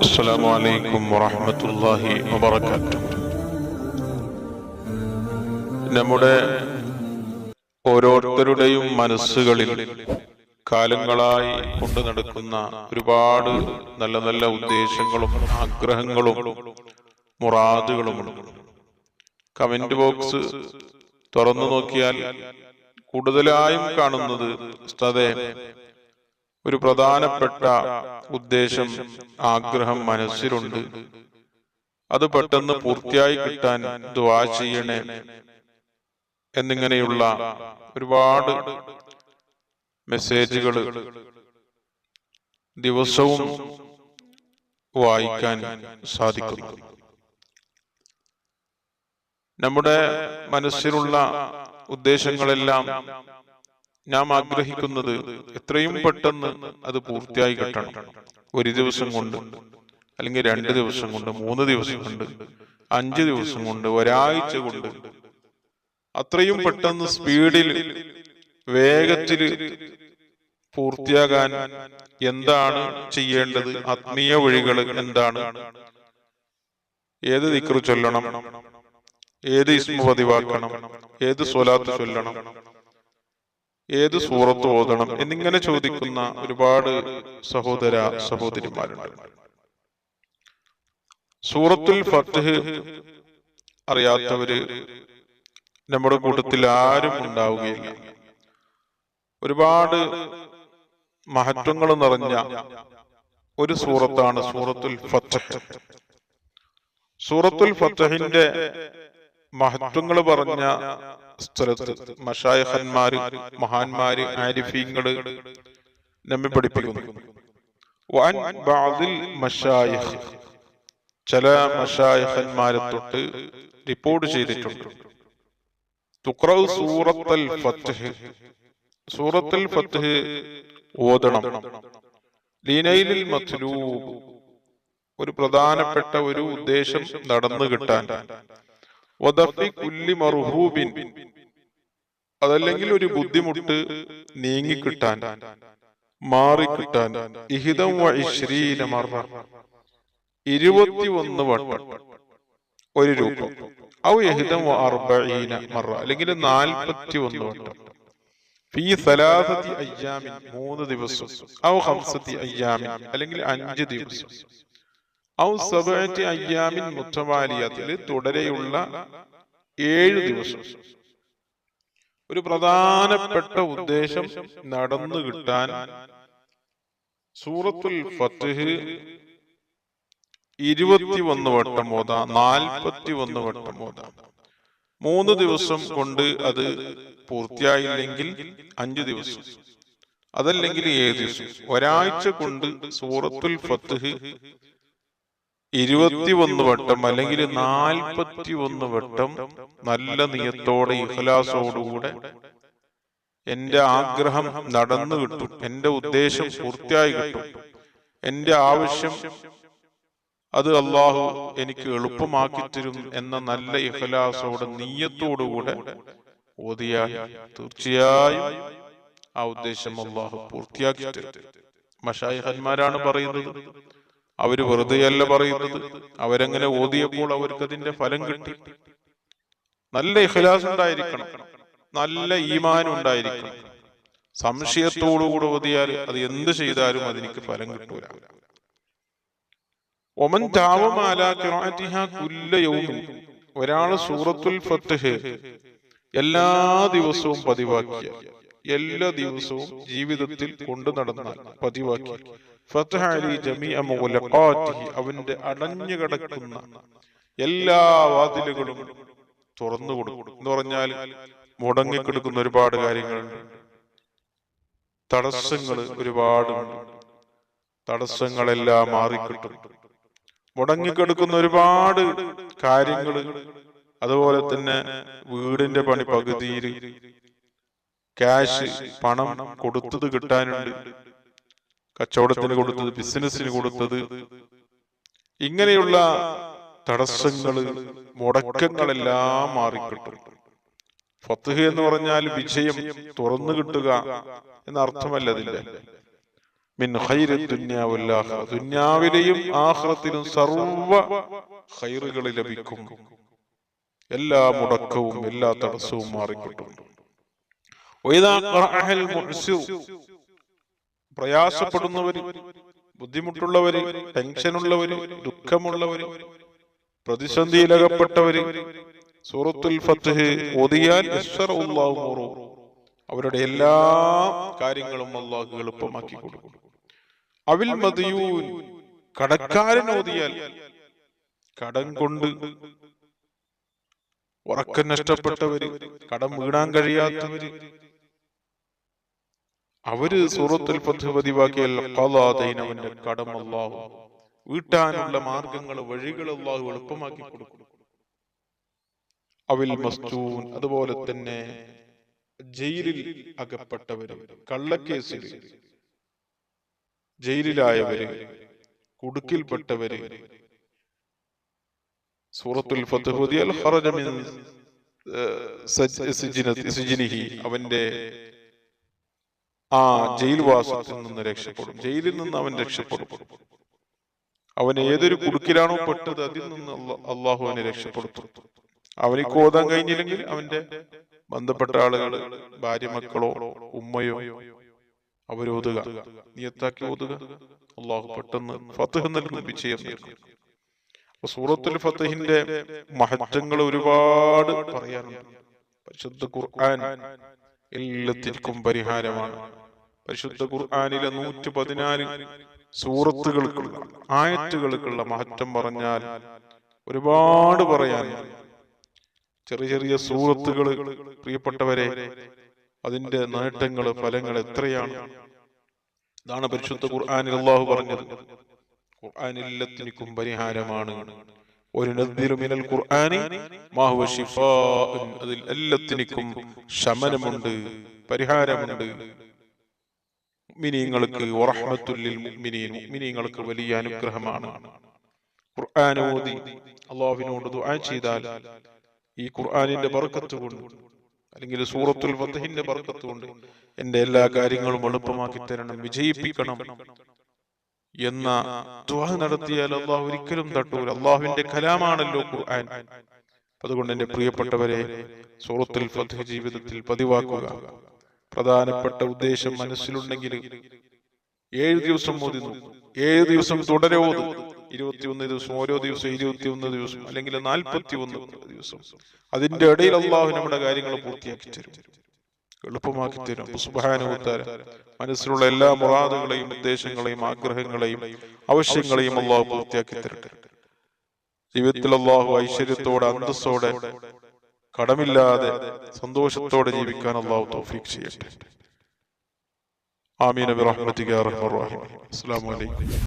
السلام عليكم ورحمة الله وبركاته നമ്മുടെ ഓരോരുത്തരുടെയും മനസ്സുകളിൽ കാലങ്ങളായി കൊണ്ടു നടക്കുന്ന ഒരുപാട് നല്ല നല്ല ഉദ്ദേശങ്ങളും ആഗ്രഹങ്ങളും മുറാദുകളുമുണ്ട് കമന്റ് ബോക്സ് തുറന്നു നോക്കിയാൽ കൂടുതലായും കാണുന്നത് ഉസ്താദേ ഒരു പ്രധാനപ്പെട്ട ഉദ്ദേശം ആഗ്രഹം മനസ്സിലുണ്ട്. അത് പെട്ടെന്ന് പൂർത്തിയായി കിട്ടാൻ ദ്വാ ചെയ്യണേ എന്നിങ്ങനെയുള്ള ഒരുപാട് മെസ്സേജുകൾ ദിവസവും വായിക്കാൻ സാധിക്കുന്നു. നമ്മുടെ മനസ്സിലുള്ള ഉദ്ദേശങ്ങളെല്ലാം നാം ആഗ്രഹിക്കുന്നത് എത്രയും പെട്ടെന്ന് അത് പൂർത്തിയായി കിട്ടണം. ഒരു ദിവസം കൊണ്ട് അല്ലെങ്കിൽ രണ്ട് ദിവസം കൊണ്ട് മൂന്ന് ദിവസം കൊണ്ട് അഞ്ച് ദിവസം കൊണ്ട് ഒരാഴ്ച കൊണ്ട് അത്രയും പെട്ടെന്ന് സ്പീഡിൽ വേഗത്തിൽ പൂർത്തിയാകാൻ എന്താണ് ചെയ്യേണ്ടത്? ആത്മീയ വഴികൾ എന്താണ്? ഏത് ദിക്റ് ചൊല്ലണം? ഏത് ഇസ്മു പതിവാക്കണം? ഏത് സ്വലാത്ത് ചൊല്ലണം? ഏത് സൂറത്ത് ഓതണം എന്നിങ്ങനെ ചോദിക്കുന്ന ഒരുപാട് സഹോദര സഹോദരിമാരുണ്ട്. സൂറത്തുൽ ഫത്ത്ഹ് അറിയാത്തവര് നമ്മുടെ കൂട്ടത്തിൽ ആരും ഉണ്ടാവുകയില്ല. ഒരുപാട് മഹത്വങ്ങൾ നിറഞ്ഞ ഒരു സൂറത്താണ് സൂറത്തുൽ ഫത്തഹ് സൂറത്തുൽ ഫത്തഹിന്റെ മഹത്വങ്ങൾ പറഞ്ഞ സ്ഥലത്ത് മഷായഹന്മാര് മഹാന്മാര് ആരിഫീങ്ങൾ നമ്മെ പഠിപ്പിക്കുന്നു. ചില മഷായഹന്മാരെ തൊട്ട് റിപ്പോർട്ട് ചെയ്തിട്ടുണ്ട്. തുക്രൗ സൂറത്തുൽ ഫത്ഹ്. സൂറത്തുൽ ഫത്ഹ് ഓതണം. ലീനയിലിൽ മത്ലൂബ്. ഒരു പ്രധാനപ്പെട്ട ഒരു ഉദ്ദേശം നടന്നു കിട്ടാൻ വദഫി കുല്ലി മർഹൂബിൻ. അതല്ലെങ്കിൽ ഒരു ബുദ്ധിമുട്ട് നീങ്ങിക്കിട്ടാൻ മാറിക്കിട്ടാൻ ഇഹിതം വ ഇശ്രീന മർറ ഇരുപത്തി ഒന്ന് വട്ടം. ഒരു രൂപം. ഔ യഹിതം മറ. അല്ലെങ്കിൽ നാൽപ്പത്തി ഒന്ന് വട്ടം. ഫീ സലാസത്തി അയ്യാമിൻ മൂന്ന് ദിവസം. ഔ ഹംസത്തി അയ്യാമിൻ അല്ലെങ്കിൽ അഞ്ച് ദിവസം. ഔ അയ്യാമിൻ മുത്തവാലിയത്തിൽ തുടരെയുള്ള ഏഴ് ദിവസം. ഒരു പ്രധാനപ്പെട്ട ഉദ്ദേശം നടന്നു കിട്ടാൻ. സൂറത്തുൽ ഫത്ത്ഹ് ഇരുപത്തി ഒന്ന് വട്ടം ഓതാം നാൽപ്പത്തി ഒന്ന് വട്ടം ഓതാം. മൂന്ന് ദിവസം കൊണ്ട് അത് പൂർത്തിയായില്ലെങ്കിൽ അഞ്ചു ദിവസം. അതല്ലെങ്കിൽ ഏഴ് ദിവസം. ഒരാഴ്ച കൊണ്ട് സൂറത്തുൽ ഫത്ത്ഹ് ഇരുപത്തി ഒന്ന് വട്ടം അല്ലെങ്കിൽ നാൽപ്പത്തി ഒന്ന് വട്ടം നല്ല നിയത്തോടെ ഇഹലാസോടുകൂടെ എന്റെ ആഗ്രഹം നടന്നു കിട്ടും. എന്റെ ഉദ്ദേശം പൂർത്തിയായി കിട്ടും. എന്റെ ആവശ്യം അത് അള്ളാഹു എനിക്ക് എളുപ്പമാക്കി തരും എന്ന നല്ല ഇഹലാസോടെ നീയത്തോടുകൂടെ ഓതിയാൽ തീർച്ചയായും ആ ഉദ്ദേശം അള്ളാഹു പൂർത്തിയാക്കി തരും. മഷായിഹന്മാരാണ് പറയുന്നത് അവർ വെറുതെയല്ല പറയുന്നത്. അവരങ്ങനെ ഓതിയപ്പോൾ അവർക്ക് അതിന്റെ ഫലം കിട്ടി. നല്ല ഇഖലാസ് ഉണ്ടായിരിക്കണം. നല്ല ഈമാൻ ഉണ്ടായിരിക്കണം. സംശയത്തോടുകൂടെ ഓതിയാൽ അത് എന്ത് ചെയ്താലും അതെനിക്ക് ഫലം കിട്ടൂല. ഒമൻ ഒരാൾ സൂറത്തുൽ ഫത്തഹ് എല്ലാ ദിവസവും പതിവാക്കിയ. എല്ലാ ദിവസവും ജീവിതത്തിൽ കൊണ്ടു നടന്നാൽ പതിവാക്കി ഫത്ഹാലി ജമീഅ മുഗ്ലഖാതിഹി അവന്റെ അടഞ്ഞു കിടക്കുന്ന എല്ലാ വാതിലുകളും തുറന്നു കൊടുക്കും. എന്ന് പറഞ്ഞാൽ മുടങ്ങിക്കിടക്കുന്ന ഒരുപാട് കാര്യങ്ങളുണ്ട് തടസ്സങ്ങൾ ഒരുപാടുണ്ട് തടസ്സങ്ങളെല്ലാം മാറിക്കിട്ടും. മുടങ്ങിക്കിടക്കുന്ന ഒരുപാട് കാര്യങ്ങൾ അതുപോലെ തന്നെ വീടിന്റെ പണി പകുതിയിൽ ക്യാഷ് പണം കൊടുത്തത് കിട്ടാനുണ്ട്. കച്ചവടത്തിന് കൊടുത്തത് ബിസിനസ്സിന് കൊടുത്തത്. ഇങ്ങനെയുള്ള തടസ്സങ്ങൾ മുടക്കങ്ങളെല്ലാം മാറിക്കിട്ടും. ഫത്തുഹ് എന്ന് പറഞ്ഞാൽ വിജയം തുറന്നു കിട്ടുക എന്ന അർത്ഥമല്ല അതിന്റെ മിൻ ദുനിയാവിലെയും ആഖിറത്തിലും സർവ ഖൈറുകൾ ലഭിക്കും. എല്ലാ മുടക്കവും എല്ലാ തടസ്സവും മാറിക്കിട്ടും. പ്രയാസപ്പെടുന്നവര് ബുദ്ധിമുട്ടുള്ളവര് ടെൻഷനുള്ളവര് ദുഃഖമുള്ളവര് പ്രതിസന്ധിയിലകപ്പെട്ടവര് സൂറത്തുൽ ഫത്ഹ് ഓതിയാൽ. അവരുടെ എല്ലാ കാര്യങ്ങളും അള്ളാഹു എളുപ്പമാക്കി കൊടുക്കും അവിൽ മതിയൂൻ കടക്കാരൻ ഓതിയാൽ കടം കൊണ്ട് ഉറക്കം നഷ്ടപ്പെട്ടവര് കടം വീടാൻ കഴിയാത്തവര് അവർ സൂറത്തുൽ ഖളാദൈൻ അവന്റെ കടം അല്ലാഹു. വീട്ടാനുള്ള മാർഗങ്ങൾ വഴികൾ അല്ലാഹു എളുപ്പമാക്കി കൊടുക്കും. അവിൽ മസ്തൂൻ അതുപോലെ തന്നെ ജയിലിൽ അകപ്പെട്ടവര് കള്ളക്കേസിൽ ജയിലിലായവര് കുടുക്കിൽപ്പെട്ടവര്. സൂറത്തുൽ ഫത്ത് അവന്റെ ആ ജയിൽവാസത്തിൽ നിന്ന് രക്ഷപ്പെടും. ജയിലിൽ നിന്ന് അവൻ രക്ഷപ്പെടും. അവൻ ഏതൊരു കുടുക്കിലാണോ പെട്ടത് അതിൽ നിന്ന് അള്ളാഹു അവനെ രക്ഷപ്പെടുത്തും. അവനിക്ക് ഓതാൻ കഴിഞ്ഞില്ലെങ്കിൽ അവന്റെ ബന്ധപ്പെട്ട ആളുകൾ ഭാര്യ മക്കളോ ഉമ്മയോ അവരോതുക നിയത്താക്കി ഓതുക. അള്ളാഹു പെട്ടെന്ന് ഫത്തഹ് നൽകുന്ന വിജയം സൂറത്തുൽ ഫത്തഹിന്റെ മഹത്വങ്ങൾ ഒരുപാട് പറയാനുണ്ട്. പരിശുദ്ധ ഖുർആൻ എല്ലാത്തിനും പരിഹാരമാണ്. പരിശുദ്ധ ഖുർആാനിലെ നൂറ്റി പതിനാല് സൂറത്തുകൾക്കുള്ള ആയത്തുകൾക്കുള്ള മഹത്വം പറഞ്ഞാൽ ഒരുപാട് പറയാൻ ചെറിയ ചെറിയ സൂറത്തുകൾ പ്രിയപ്പെട്ടവരെ അതിന്റെ നേട്ടങ്ങൾ ഫലങ്ങൾ എത്രയാണ്? ഇതാണ് പരിശുദ്ധ ഖുർആാനിൽ അള്ളാഹു പറഞ്ഞത്. ഖുർആൻ പരിഹാരമാണ്. ഒരു മിനൽ ഖുർആനി മാഹുവ എല്ലാത്തിനും ശമനമുണ്ട് പരിഹാരമുണ്ട്. മുഅ്മിനീങ്ങൾക്ക് വറഹ്മത്തുല്ലിൽ മുഅ്മിനീൻ. മുഅ്മിനീങ്ങൾക്ക് വലിയ അനുഗ്രഹമാണ്. ഖുർആൻ ഓതി അള്ളാഹുവിനോട് ദുആ ചെയ്താൽ ഈ ഖുർആനിന്റെ ബർക്കത്ത് കൊണ്ട് അല്ലെങ്കിൽ സൂറത്തുൽ ഫത്ഹിന്റെ ബർക്കത്ത് കൊണ്ട് എന്റെ എല്ലാ കാര്യങ്ങളും എളുപ്പമാക്കി തരണം വിജയിപ്പിക്കണം എന്ന ദുആ നടത്തിയാൽ അള്ളാഹു ഒരിക്കലും തട്ടൂല. അള്ളാഹുവിന്റെ കലാമാണല്ലോ ഖുർആൻ. അതുകൊണ്ട് എന്റെ പ്രിയപ്പെട്ടവരെ സൂറത്തുൽ ഫത്ഹ് ജീവിതത്തിൽ പതിവാക്കുക. പ്രധാനപ്പെട്ട ഉദ്ദേശം മനസ്സിലുണ്ടെങ്കിൽ ഏഴ് ദിവസം ഓതി ഏഴു ദിവസം തുടരെ ഓതും. ഇരുപത്തിയൊന്ന് ദിവസം ഓരോ ദിവസം ഇരുപത്തിയൊന്ന് ദിവസം അല്ലെങ്കിൽ നാൽപ്പത്തി ഒന്ന് ദിവസം അതിന്റെ ഇടയിൽ അള്ളാഹു നമ്മുടെ കാര്യങ്ങൾ പൂർത്തിയാക്കി തരും. എളുപ്പമാക്കി തരും. സുബാനുത്താര മനസ്സിലുള്ള എല്ലാ മുറാദുകളെയും ഉദ്ദേശങ്ങളെയും ആഗ്രഹങ്ങളെയും ആവശ്യങ്ങളെയും അള്ളാഹു പൂർത്തിയാക്കി തരട്ടെ. ജീവിതത്തിൽ അള്ളാഹു ഐശ്വര്യത്തോടെ അന്തസ്സോടെ കടമില്ലാതെ സന്തോഷത്തോടെ ജീവിക്കാൻ അള്ളാഹു തൗഫീഖ് ചെയ്യട്ടെ. ആമീൻ അബി റഹ്മത്തിക്ക് റഹീം. അസ്സലാമു അലൈക്കും.